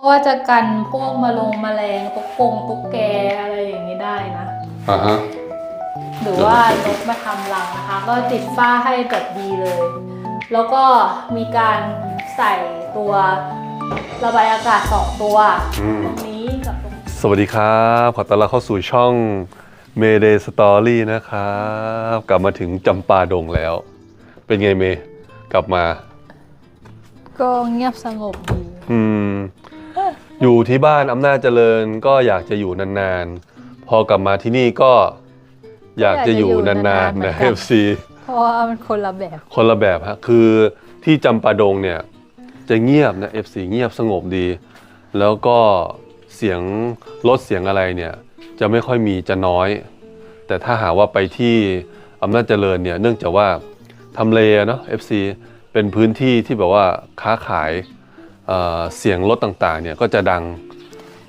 ราะว่าจะกันพวกมาลงแมลงตุ๊กกงตุ๊กแกอะไรอย่างนี้ได้นะ อ่าฮะ หรือว่านกมาทำรังนะคะ ก็ติดฝ้าให้แบบดีเลย แล้วก็มีการใส่ตัวระบายอากาศสองตัว อืม ตรงนี้กับตรงนี้สวัสดีครับ ขอต้อนรับเข้าสู่ช่อง Mayday Story นะครับ กลับมาถึงจำปาดงแล้ว เป็นไงเมย์กลับมา ก็เงียบสงบดี อืม อยู่ที่บ้านอำนาจเจริญก็อยากจะอยู่นานๆ พอกลับมาที่นี่ก็อยากจะอยู่นานๆนะ FC เพราะว่ามันคนละแบบ คนละแบบฮะคือที่จำปาดงเนี่ยจะเงียบนะ FC เงียบสงบดี แล้วก็เสียงรถเสียงอะไรเนี่ยจะไม่ค่อยมีจะน้อย แต่ถ้าหากว่าไปที่อำนาจเจริญเนี่ยเนื่องจากว่าทำเลอะเนาะ FC เป็นพื้นที่ที่แบบว่าค้าขาย เอ่อเสียงรถต่างๆเนี่ยก็จะดัง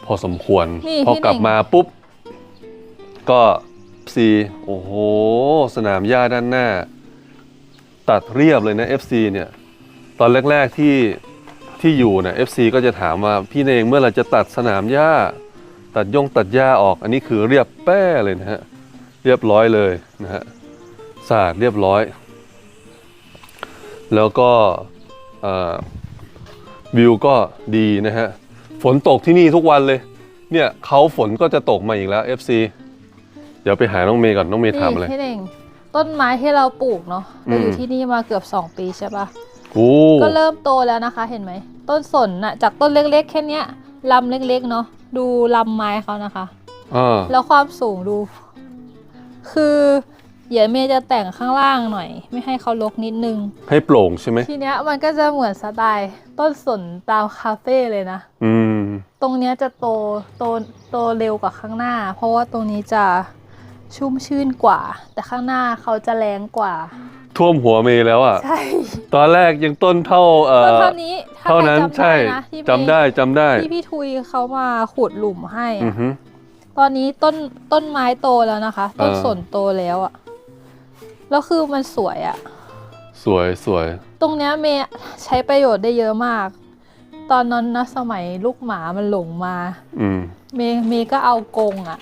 พอสมควร นี่พอพี่กลับเน่ง มาปุ๊บ ก็ซีโอ้โห สนามหญ้าด้านหน้า ตัดเรียบเลยนะ FC เนี่ย ตอนแรก ๆ ที่ที่อยู่เนี่ย FC ก็จะถามว่าพี่เนงเมื่อไหรจะตัดสนามหญ้า ตัดย่งตัดหญ้าออก อันนี้คือเรียบแป้เลยนะฮะ เรียบร้อยเลยนะฮะสะอาดเรียบร้อย แล้วก็เอ่อ วิวก็ดีนะฮะ ฝนตกที่นี่ทุกวันเลย เนี่ยเขาฝนก็จะตกมาอีกแล้ว FC เดี๋ยวไปหาน้องเมย์ก่อนน้องเมย์ถามอะไร พี่เน่งต้นไม้ที่เราปลูกเนาะเราอยู่อืม ที่นี่มาเกือบ 2 ปีใช่ปะโอ้ก็เริ่มโตแล้วนะคะเห็นไหม ต้นสนน่ะจากต้นเล็กๆแค่เนี้ยลำเล็กๆเนาะดูลำไม้เขานะคะ อ่าแล้วความสูงดู คือ เดี๋ยวเมย์จะแต่งข้างล่างหน่อย ไม่ให้เขาลกนิดนึง ให้โปร่งใช่ไหมทีเนี้ยมันก็จะเหมือนสไตล์ต้นสนตามคาเฟ่เลยนะ อืม ตรงเนี้ยจะโตโตโตเร็วกว่าข้างหน้า เพราะว่าตรงนี้จะชุ่มชื่นกว่า แต่ข้างหน้าเขาจะแรงกว่า ท่วมหัวเมย์แล้วอะ ใช่ตอนแรกยังต้นเท่าเอ่ต้นอเท่านี้ถ้าเท่านั้นใครใช่นะที่เมย์จำได้จำได้ที่พี่ทุยเขามาขุดหลุมให้อือะอฮึ ตอนนี้ต้นต้นไม้โตแล้วนะคะ ต้นเออ สนโตแล้วอะ แล้วคือมันสวยอะสวยสวย ตรงเนี้ยเมย์ใช้ประโยชน์ได้เยอะมาก ตอนนั้นนะสมัยลูกหมามันหลงมา อืม เมย์เมย์ก็เอากรงอะ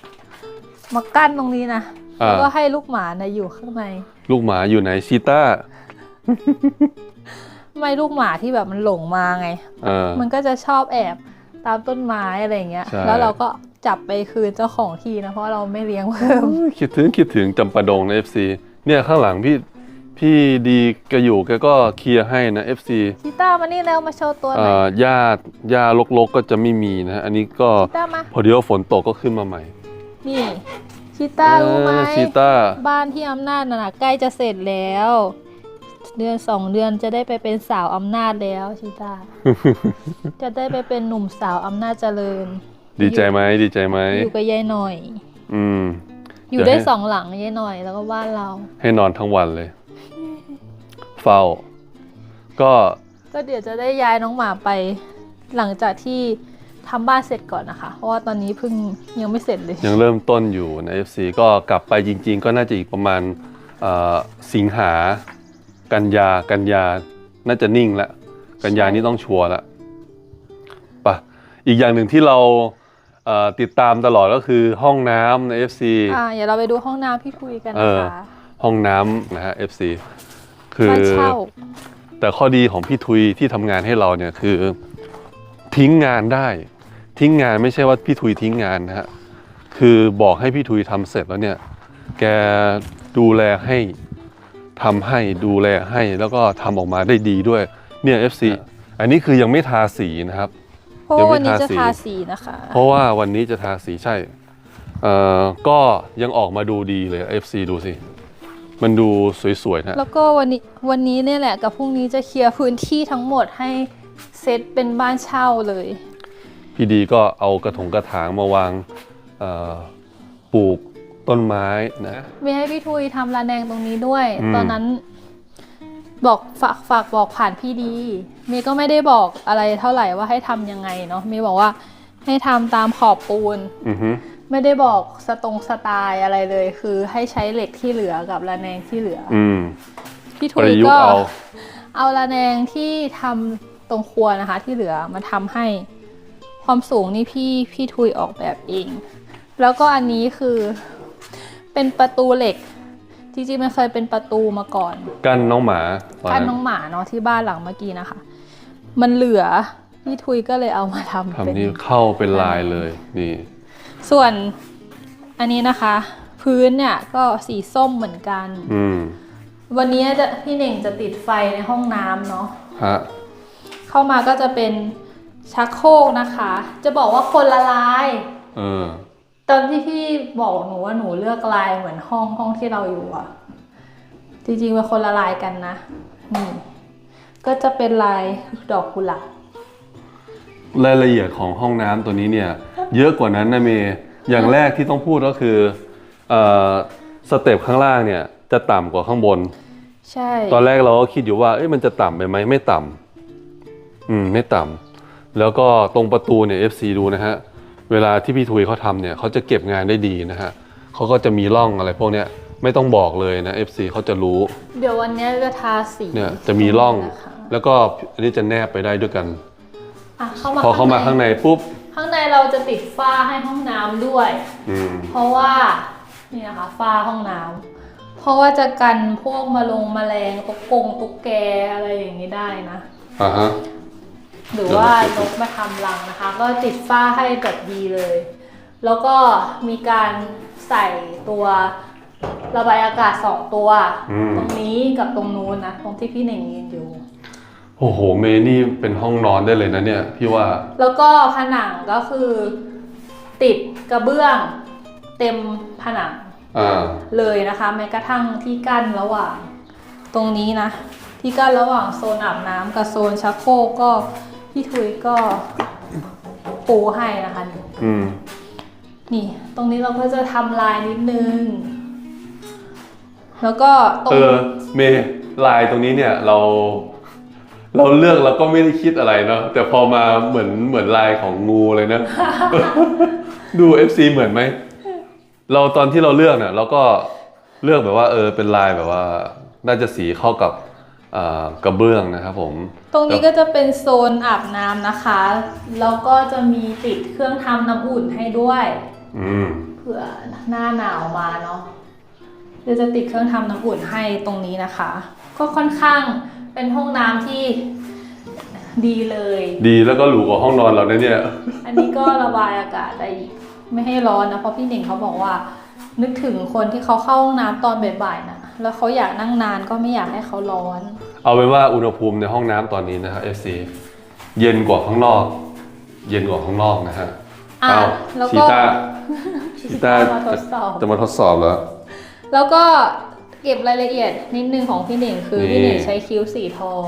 มากั้นตรงนี้นะอ่า แล้วก็ให้ลูกหมานะอยู่ข้างใน ลูกหมาอยู่ไหนชีต้าไม่ลูกหมาที่แบบมันหลงมาไง เออ มันก็จะชอบแอบตามต้นไม้อะไรอย่างเงี้ย ใช่ แล้วเราก็จับไปคืนเจ้าของที่นะ เพราะเราไม่เลี้ยงเพิ่ม คิดถึงคิดถึงจำปาดงนะ FC เนี่ยข้างหลังพี่พี่ดีแกอยู่แกก็เคลียร์ให้นะ FC ชิต้ามานี่แล้วมาโชว์ตัวหเอ่น่อยอหญ้าหญ้ารกๆก็จะไม่มีนะ อันนี้ก็ชิต้ามา พอดีว่าฝนตกก็ขึ้นมาใหม่นี่ชิต้ารู้ไหม เออชีต้า บ้านที่อำนาจน่ะนะใกล้จะเสร็จแล้ว เดือนสองเดือนจะได้ไปเป็นสาวอำนาจแล้วชิต้าจะได้ไปเป็นหนุ่มสาวอำนาจเจริญดีใจไหมดีใจไหมอยู่กับยายหน่อย อืม อยู่เดี๋ยวได้ให้สองหลังยายหน่อยแล้วก็บ้านเรา ให้นอนทั้งวันเลย เฝ้า ก็ก็เดี๋ยวจะได้ย้ายน้องหมาไป หลังจากที่ทำบ้านเสร็จก่อนนะคะ เพราะว่าตอนนี้เพิ่งยังไม่เสร็จเลย ยังเริ่มต้นอยู่ใน FC ก็กลับไปจริง ๆ ก็น่าจะอีกประมาณเอ่อสิงหากันยากันยาน่าจะนิ่งละกันยานี่ต้องชัวร์ละปะอีกอย่างหนึ่งที่เราเอ่อ ติดตามตลอดก็คือห้องน้ำใน FC อ่าเดี๋ยวเราไปดูห้องน้ำพี่ทุยกันเอนะอ คะห้องน้ำนะฮะ FC คือ บ้านเช่าแต่ข้อดีของพี่ทุยที่ทำงานให้เราเนี่ยคือทิ้งงานได้ ทิ้งงานไม่ใช่ว่าพี่ทุยทิ้งงานนะฮะคือบอกให้พี่ทุยทำเสร็จแล้วเนี่ย แกดูแลให้ทำให้ดูแลให้แล้วก็ทำออกมาได้ดีด้วยเนี่ย FC อันนี้คือยังไม่ทาสีนะครับ เพราะยังว่าไม่วันนี้จะทาสี ทาสีนะคะ เพราะว่าวันนี้จะทาสีใช่เอ่อก็ยังออกมาดูดีเลย FC ดูสิ มันดูสวยๆนะ แล้วก็วันนี้วันนี้เนี่ยแหละกับพรุ่งนี้จะเคลียร์พื้นที่ทั้งหมดให้เซตเป็นบ้านเช่าเลย พี่ดีก็เอากระถงกระถางมาวางเอ่อปลูกต้นไม้นะ มีให้พี่ทุยทำระแนงตรงนี้ด้วย อืม ตอนนั้น บอกฝากฝากบอกผ่านพี่ดีเมย์ก็ไม่ได้บอกอะไรเท่าไหร่ว่าให้ทำยังไงเนาะเมย์บอกว่าให้ทำตามขอบปูนอือฮึไม่ได้บอกสตรงสไตล์อะไรเลย คือให้ใช้เหล็กที่เหลือกับระแนงที่เหลือออืมพี่ปทุยระยุกก็ต์เอาเอาระแนงที่ทำตรงครัวนะคะ ที่เหลือมาทำให้พความสูงนี่พี่พี่ทุยออกแบบเอง แล้วก็อันนี้คือเป็นประตูเหล็ก จริงๆมันเคยเป็นประตูมาก่อนกั้นน้องหมาตอนกั้นนั้นน้องหมาเนาะที่บ้านหลังเมื่อกี้นะคะ มันเหลือพี่ทุยก็เลยเอามาทำเป็นทำนี่เข้าเป็นลายเลยนี่ส่วนอันนี้นะคะ พื้นเนี่ยก็สีส้มเหมือนกัน อืมวันนี้จะพี่เน่งจะติดไฟในห้องน้ำเนาะฮะเข้ามาก็จะเป็นชักโครกนะคะ จะบอกว่าคนละลาย เออ ตอนที่พี่บอกหนูว่าหนูเลือกลายเหมือนห้องห้องที่เราอยู่อะจริงๆเป็นคนละลายกันนะนี่ก็จะเป็นลายดอกกุหลาบรายละเอียดของห้องน้ำตัวนี้เนี่ย เยอะกว่านั้นนะเมย์อย่างแรกที่ต้องพูดก็คือเอ่อสเต็ปข้างล่างเนี่ยจะต่ำกว่าข้างบน ใช่ตอนแรกเราก็คิดอยู่ว่าเอ้ยมันจะต่ำไปไหมไม่ต่ำอืมไม่ต่ำแล้วก็ตรงประตูเนี่ย FC ดูนะฮะ เวลาที่พี่ทุยเขาทำเนี่ยเขาจะเก็บงานได้ดีนะฮะเขาก็จะมีร่องอะไรพวกเนี้ยไม่ต้องบอกเลยนะ FC เขาจะรู้เดี๋ยววันนี้จะทาสีเนี่ยจะมีร่อง นะคะแล้วก็อันนี้จะแนบไปได้ด้วยกัน อะเข้ามาพอเข้ามาข้างในปุ๊บข้างในเราจะติดฝ้าให้ห้องน้ำด้วย อืม เพราะว่านี่นะคะฝ้าห้องน้ำเพราะว่าจะกันพวกมาลงแมลงตุ๊กกงตุ๊กแกอะไรอย่างนี้ได้นะ อ่าฮะ หรือว่านกมาทำรังนะคะ ก็ติดฝ้าให้แบบดีเลย แล้วก็มีการใส่ตัวระบายอากาศสองตัว อืม ตรงนี้กับตรงนู้นนะ ตรงที่พี่เน่งยืนอยู่ โอ้โห เมนี่เป็นห้องนอนได้เลยนะเนี่ย พี่ว่า แล้วก็ผนังก็คือ ติดกระเบื้อง เต็มผนังอ่า เลยนะคะ แม้กระทั่งที่กั้นระหว่าง ตรงนี้นะ ที่กั้นระหว่างโซนอาบน้ำกับโซนชักโครกก็ พี่ทุยก็ปูให้นะคะอืมนี่ ตรงนี้เราก็จะทำลายนิดนึง แล้วก็ตรงเออเมย์ลายตรงนี้เนี่ยเรา เราเลือกเราก็ไม่ได้คิดอะไรเนาะแต่พอมาเหมือนเหมือนลายของงูเลยนะ ดู FC เหมือนไหม เราตอนที่เราเลือกเนี่ยเราก็เลือกแบบว่า เออเป็นลายแบบว่า น่าจะสีเข้ากับอ่า กระเบื้องนะครับผม ตรงนี้ก็จะเป็นโซนอาบน้ำนะคะ แล้วก็จะมีติดเครื่องทำน้ำอุ่นให้ด้วยอืมเผื่อหน้าหนาวมาเนาะเดี๋ยวจะติดเครื่องทำน้ำอุ่นให้ตรงนี้นะคะ ก็ค่อนข้างเป็นห้องน้ำที่ดีเลย ดีแล้วก็หรูกว่าห้องนอนเรานะเนี่ย อันนี้ก็ระบายอากาศได้อีกไม่ให้ร้อนนะ เพราะพี่หนิงเขาบอกว่า นึกถึงคนที่เขาเข้าห้องน้ำตอนบ่ายๆนะ แล้วเขาอยากนั่งนานก็ไม่อยากให้เขาร้อน เอาเป็นว่าอุณหภูมิในห้องน้ำตอนนี้นะครับ FC เย็นกว่าข้างนอก เย็นกว่าข้างนอกนะฮะอะเอาแล้วชีก็ต้าชีต้ามาทดสอบ จะมาทดสอบแล้ว แล้วก็เก็บรายละเอียดนิดนึงของพี่หนิงคือนี่ พี่หนิงใช้คิ้วสีทอง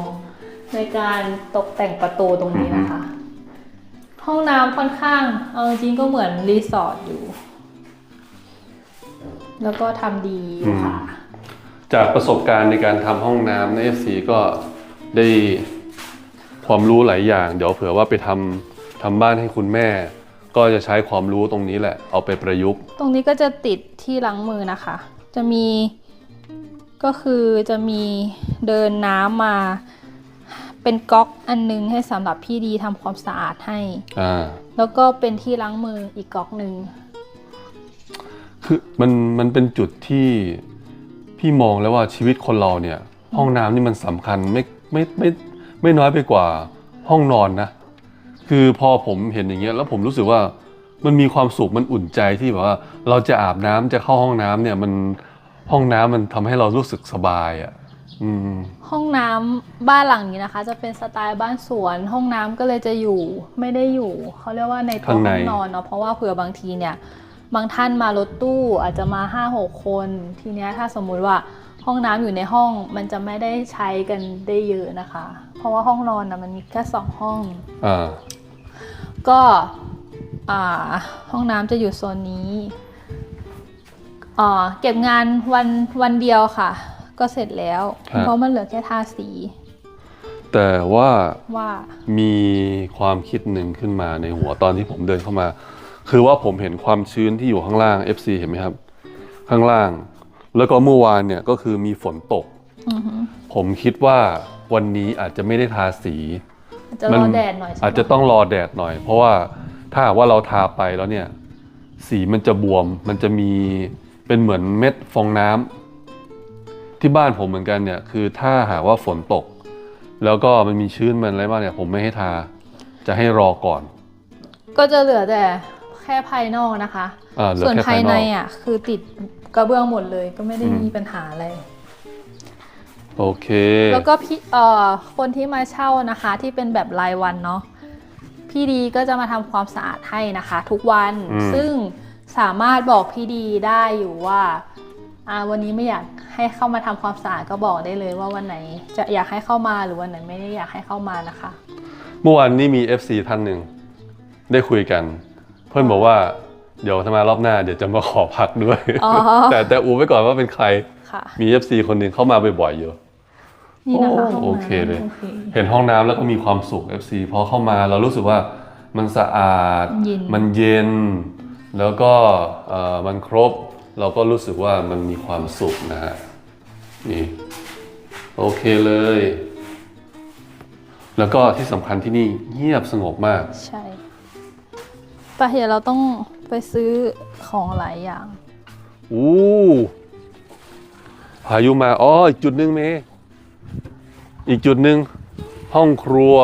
ในการตกแต่งประตูตรงนี้นะคะ ห้องน้ำค่อนข้างเอาจริงๆก็เหมือนรีสอร์ทอยู่ แล้วก็ทำดีอยู่ค่ะ จากประสบการณ์ในการทำห้องน้ำใน FC ก็ได้ความรู้หลายอย่าง เดี๋ยวเผื่อว่าไปทำทำบ้านให้คุณแม่ ก็จะใช้ความรู้ตรงนี้แหละ เอาไปประยุกต์ ตรงนี้ก็จะติดที่ล้างมือนะคะ จะมีก็คือจะมีเดินน้ำมาเป็นก๊อกอันนึงให้สำหรับพี่ดีทำความสะอาดให้ อ่า แล้วก็เป็นที่ล้างมืออีกก๊อกหนึ่ง คือมันมันเป็นจุดที่ พี่มองแล้วว่าชีวิตคนเราเนี่ย ห้องน้ำนี่มันสำคัญไม่ไม่ไม่ไม่น้อยไปกว่าห้องนอนนะ คือพอผมเห็นอย่างเงี้ยแล้วผมรู้สึกว่ามันมีความสุขมันอุ่นใจที่แบบว่า เราจะอาบน้ำจะเข้าห้องน้ำเนี่ยมันห้องน้ำมันทำให้เรารู้สึกสบายอะ่ะอืม ห้องน้ำบ้านหลังนี้นะคะ จะเป็นสไตล์บ้านสวน ห้องน้ำก็เลยจะอยู่ไม่ได้อยู่เขาเรียกว่าในตัวข้างใน ห้องนอนเนาะเพราะว่าเผื่อบางทีเนี่ย บางท่านมารถตู้อาจจะมาห้าหกคน ทีเนี้ยถ้าสมมุติว่าห้องน้ำอยู่ในห้องมันจะไม่ได้ใช้กันได้เยอะนะคะ เพราะว่าห้องนอนนะมันมีแค่สองห้องอ่าก็อ่าห้องน้ำจะอยู่โซนนี้อ่าเก็บงานวันวันเดียวค่ะ ก็เสร็จแล้วครับเพราะมันเหลือแค่ทาสี แต่ว่าว่ามีความคิดหนึ่งขึ้นมาในหัวตอนที่ผมเดินเข้ามา คือว่าผมเห็นความชื้นที่อยู่ข้างล่าง FC เห็นไหมครับ ข้างล่าง แล้วก็เมื่อวานเนี่ยก็คือมีฝนตกอือหือผมคิดว่าวันนี้อาจจะไม่ได้ทาสีอาจจะมัรอแดดหน่อยใช่ไหมอาจจะต้องรอแดดหน่อย เพราะว่าถ้าหากว่าเราทาไปแล้วเนี่ย สีมันจะบวม มันจะมีเป็นเหมือนเม็ดฟองน้ำที่บ้านผมเหมือนกันเนี่ย คือถ้าหากว่าฝนตก แล้วก็มันมีชื้นมันอะไรบ้างเนี่ย ผมไม่ให้ทา จะให้รอก่อน ก็จะเหลือแต่แค่ภายนอกนะคะอ่าเหลือส่วนแค่ภายภายนในอกอะคือติดกระเบื้องหมดเลยก็ไม่ได้อืมมีปัญหาอะไร โอเค แล้วก็พี่เอ่อคนที่มาเช่านะคะที่เป็นแบบรายวันเนาะพี่ดีก็จะมาทำความสะอาดให้นะคะ ทุกวันอืมซึ่งสามารถบอกพี่ดีได้อยู่ว่าอ่าวันนี้ไม่อยากให้เข้ามาทำความสะอาดก็บอกได้เลยว่าวันไหน จะอยากให้เข้ามาหรือวันไหนไม่ได้อยากให้เข้ามานะคะ เมื่อวานนี้มี FC ท่านหนึ่งได้คุยกัน เพื่อนบอกว่าเดี๋ยวถ้ามารอบหน้าเดี๋ยวจะมาขอพักด้วย อ๋อ แต่แต่อูไว้ก่อนว่าเป็นใครค่ะมี FC คนหนึ่งเข้ามาบ่อยๆอยู่ นี่นะคะโอ้ห้งน้ำโอเคเลย โอเคเห็นห้องน้ำแล้วก็มีความสุข FC พอเข้ามาเรารู้สึกว่ามันสะอาด เย็น มันเย็น แล้วก็เอ่อมันครบ เราก็รู้สึกว่ามันมีความสุขนะฮะ นี่ โอเคเลย แล้วก็ที่สำคัญที่นี่เงียบสงบมาก ใช่ ไปเดี๋ยวเราต้องไปซื้อของหลายอย่าง อู้พายุมา อ๋อ อีกจุดหนึ่งเมย์อีกจุดหนึ่งห้องครัว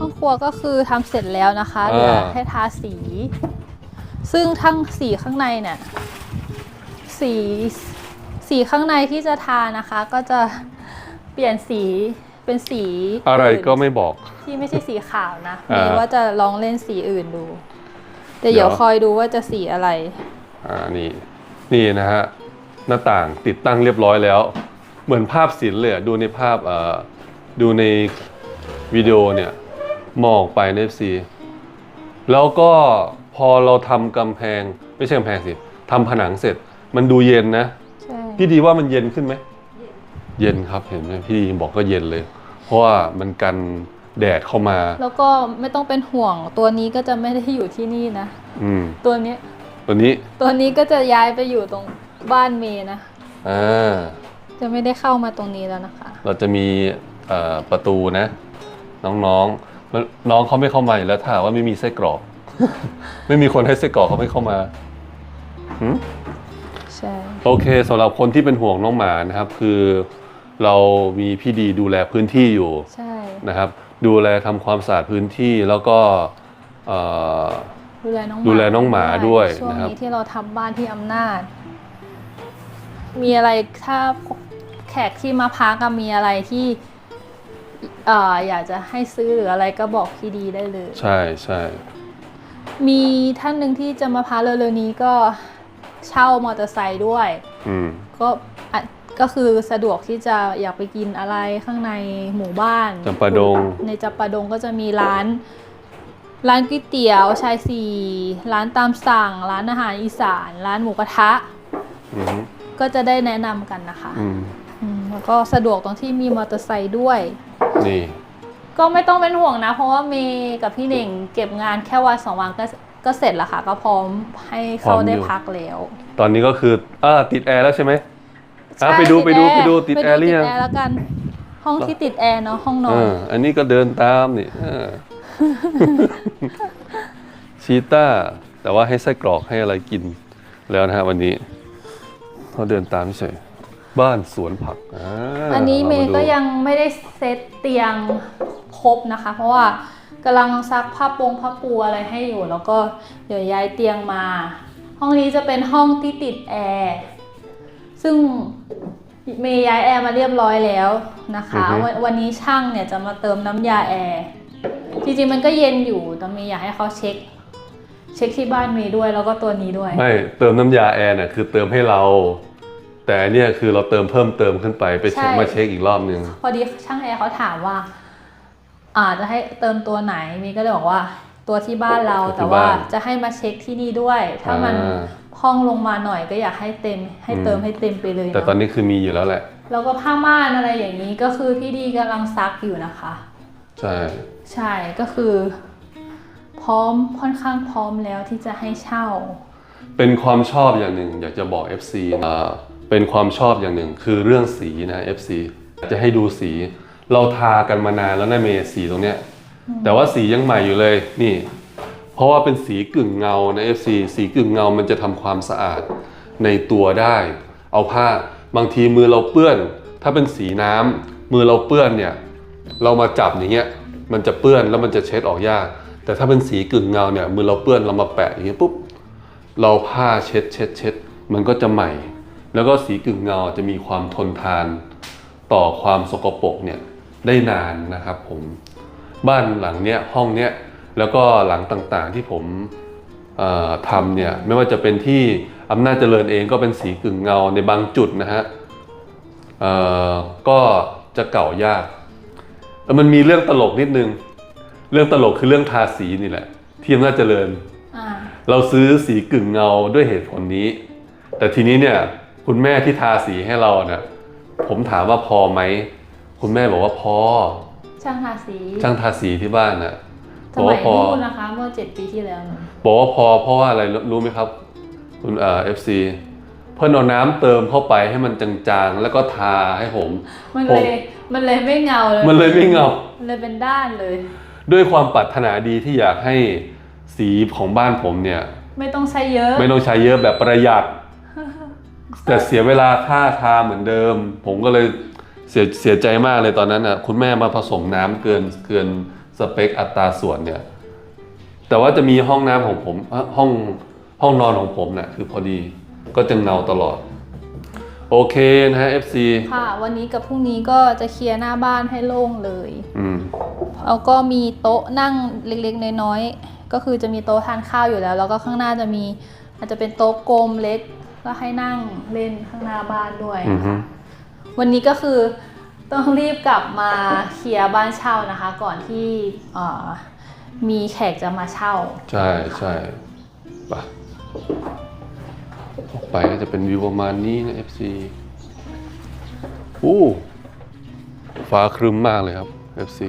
ห้องครัวก็คือทำเสร็จแล้วนะคะอ่าเหลือให้ทาสี ซึ่งทั้งสีข้างในเนี่ยสีสีข้างในที่จะทานะคะ ก็จะเปลี่ยนสีเป็นสีอะไรอื่นก็ไม่บอก ที่ไม่ใช่สีขาวนะอ่าเมย์ว่าจะลองเล่นสีอื่นดู แต่เดี๋เดี๋ยยววคอยดูว่าจะสีอะไร อ่านี่นี่นะฮะหน้าต่างติดตั้งเรียบร้อยแล้ว เหมือนภาพศิลป์เลยอะดูในภาพเอ่อดูในวิดีโอเนี่ยมองออกไปใน FC แล้วก็พอเราทำกำแพงไม่ใช่กำแพงสิทำผนังเสร็จ มันดูเย็นนะ ใช่ พี่ดีว่ามันเย็นขึ้นไหม เย็นครับเห็นไหมพี่ดีบอกก็เย็นเลย เพราะว่ามันกัน แดดเข้ามา แล้วก็ไม่ต้องเป็นห่วง ตัวนี้ก็จะไม่ได้อยู่ที่นี่นะ อืม ตัวเนี้ยตัวนี้ ตัวนี้ก็จะย้ายไปอยู่ตรงบ้านเมย์นะ อ่า จะไม่ได้เข้ามาตรงนี้แล้วนะคะ เราจะมีเอ่อประตูนะ น้องๆ น้องเขาไม่เข้ามาอยู่แล้วถ้าหากว่าไม่มีไส้กรอก ไม่มีคนให้ไส้กรอกเขาไม่เข้ามาหืมใช่โอเคสำหรับคนที่เป็นห่วงน้องหมานะครับ คือเรามีพี่ดีดูแลพื้นที่อยู่ใช่นะครับ ดูแลทำความสะอาดพื้นที่แล้วก็เอ่อ ดูแลน้องดูแลน้องหมาด้วยช่วงนะครับ นี้ที่เราทำบ้านที่อำนาจ มีอะไรถ้าแขกที่มาพักก็มีอะไรที่เอ่ออยากจะให้ซื้อหรืออะไรก็บอกพี่ดีได้เลย ใช่ใช่มีท่านหนึ่งที่จะมาพักเร็วๆนี้ก็เช่ามอเตอร์ไซค์ด้วย อืม ก็อะ ก็คือสะดวกที่จะอยากไปกินอะไรข้างในหมู่บ้านจำปาดง ในจำปาดงก็จะมีร้าน ร้านก๋วยเตี๋ยวชายสี่ร้านตามสั่ง ร้านอาหารอีสาน ร้านหมูกระทะ อืมก็จะได้แนะนำกันนะคะอืมอืมแล้วก็สะดวกตรงที่มีมอเตอร์ไซค์ด้วย นี่ ก็ไม่ต้องเป็นห่วงนะ เพราะว่าเมย์กับพี่เน่งเก็บงานแค่วันสองวันก็ก็เสร็จแล้วค่ะ ก็พร้อมให้เขาได้พักแล้ว ตอนนี้ก็คืออ่าติดแอร์แล้วใช่ไหม อะใช่ไปดูไปดูติไปดูติดแอร์หรือยัง ติดแอร์แล้วกัน ห้องที่ติดแอร์เนาะห้องนอเอนออันนี้ก็เดินตามนี่เออชีต้า แต่ว่าให้ไส้กรอกให้อะไรกินแล้วนะฮะวันนี้เขาเดินตามเฉยบ้านสวนผักอ่าอันนี้เมย์ราาดูก็ยังไม่ได้เซตเตียงครบนะคะ เพราะว่ากำลังซักผ้าปงผ้าปูอะไรให้อยู่ แล้วก็เดี๋ยวย้ายเตียงมา ห้องนี้จะเป็นห้องที่ติดแอร์ ซึ่งเมย์ย้ายแอร์มาเรียบร้อยแล้วนะคะวันวันนี้ช่างเนี่ยจะมาเติมน้ำยาแอร์จริงๆมันก็เย็นอยู่แต่เมย์อยากให้เขาเช็ค เช็คที่บ้านเมย์ด้วยแล้วก็ตัวนี้ด้วย ไม่เติมน้ำยาแอร์เนี่ยคือเติมให้เรา แต่อันเนี่ยคือเราเติมเพิ่มเติมขึ้นไปไปเช็คใช่ มาเช็คอีกรอบนึงพอดีช่างแอร์เขาถามว่าอาจจะให้เติมตัวไหนมีก็เลยบอกว่า ตัวที่บ้านเราตัวที่แต่ว่าบ้านจะให้มาเช็คที่นี่ด้วย ถ้ามันอ่า ห้องลงมาหน่อยก็อยากให้เต็ม ให้เติมอืมให้เต็มไปเลยแต่ตอนเนาะนี้คือมีอยู่แล้วแหละ แล้วก็ผ้าม่านอะไรอย่างนี้ก็คือพี่ดีกำลังซักอยู่นะคะ ใช่ ใช่ก็คือ พร้อมค่อนข้างพร้อมแล้วที่จะให้เช่า เป็นความชอบอย่างหนึ่ง อยากจะบอก FC อ่าเป็นความชอบอย่างหนึ่งคือเรื่องสีนะ FC อยากจะให้ดูสีเราทากันมานานแล้วนะเมย์สีตรงเนี้ย แต่ว่าสียังใหม่อยู่เลยนี่พ เพราะว่าเป็นสีกึ่งเงานะ FC สีกึ่งเงามันจะทำความสะอาดในตัวได้ เอาผ้าบางทีมือเราเปื้อน ถ้าเป็นสีน้ำมือเราเปื้อนเนี่ยเรามาจับอย่างเงี้ยมันจะเปื้อนแล้วมันจะเช็ดออกยาก แต่ถ้าเป็นสีกึ่งเงาเนี่ยมือเราเปื้อนเรามาแปะอย่างเงี้ยปุ๊บเราผ้าเช็ดเช็ดเช็ดมันก็จะใหม่ แล้วก็สีกึ่งเงาจะมีความทนทานต่อความสกปรกเนี่ยได้นานนะครับผมบ้านหลังเนี้ยห้องเนี้ย แล้วก็หลังต่างๆที่ผมเอ่อทำเนี่ยไม่ว่าจะเป็นที่อำนาจเจริญเองก็เป็นสีกึ่งเงาในบางจุดนะฮะเอ่อก็จะเก่ายากแล้วมันมีเรื่องตลกนิดนึง เรื่องตลกคือเรื่องทาสีนี่แหละ ที่อำนาจเจริญอ่าเราซื้อสีกึ่งเงาด้วยเหตุผลนี้ แต่ทีนี้เนี่ยคุณแม่ที่ทาสีให้เราเนี่ยผมถามว่าพอไหม คุณแม่บอกว่าพอ ช่างทาสี ช่างทาสีที่บ้านน่ะ สบอกมัว่ายพอนู้นนะคะ เมื่อเจ็ดปีที่แล้วหนูบอกว่าพอเพราะว่าอะไรรู้รู้ไหมครับ คุณเอ่อฟซีเพื่อนเอาน้ำเติมเข้าไปให้มันจางๆ แล้วก็ทาให้ผม มันผเลมยมันเลยไม่เงาเลย มันเลยไม่เงา มันเลยเป็นด้านเลย ด้วยความปรารถนาดีที่อยากให้สีของบ้านผมเนี่ย ไม่ต้องใช้เยอะ ไม่ต้องใช้เยอะแบบประหยัด แต่เสียเวลาค่าทาเหมือนเดิม ผมก็เลยเสียเสียใจมากเลยตอนนั้นอะ คุณแม่มาผสมน้ำเกินเกิน สเปคอัตราส่วนเนี่ย แต่ว่าจะมีห้องน้ำของผมเอ้อห้องห้องนอนของผมเนี่ยคือพอดีก็จะเงาตลอด โอเคนะฮะ FC ค่ะ วันนี้กับพรุ่งนี้ก็จะเคลียร์หน้าบ้านให้โล่งเลยอืมแล้วก็มีโต๊ะนั่งเล็กๆ น้อยๆ ก็คือจะมีโต๊ะทานข้าวอยู่แล้ว แล้วก็ข้างหน้าจะมีอาจจะเป็นโต๊ะกลมเล็ก ก็ให้นั่งเล่นข้างหน้าบ้านด้วย อือฮึ วันนี้ก็คือ ต้องรีบกลับมาเคลียร์บ้านเช่านะคะ ก่อนที่มีแขกจะมาเช่า ใช่ใช่ไปออกไปก็จะเป็นวิวประมาณนี้นะ FC อู้ฟ้าครึ้มมากเลยครับ FC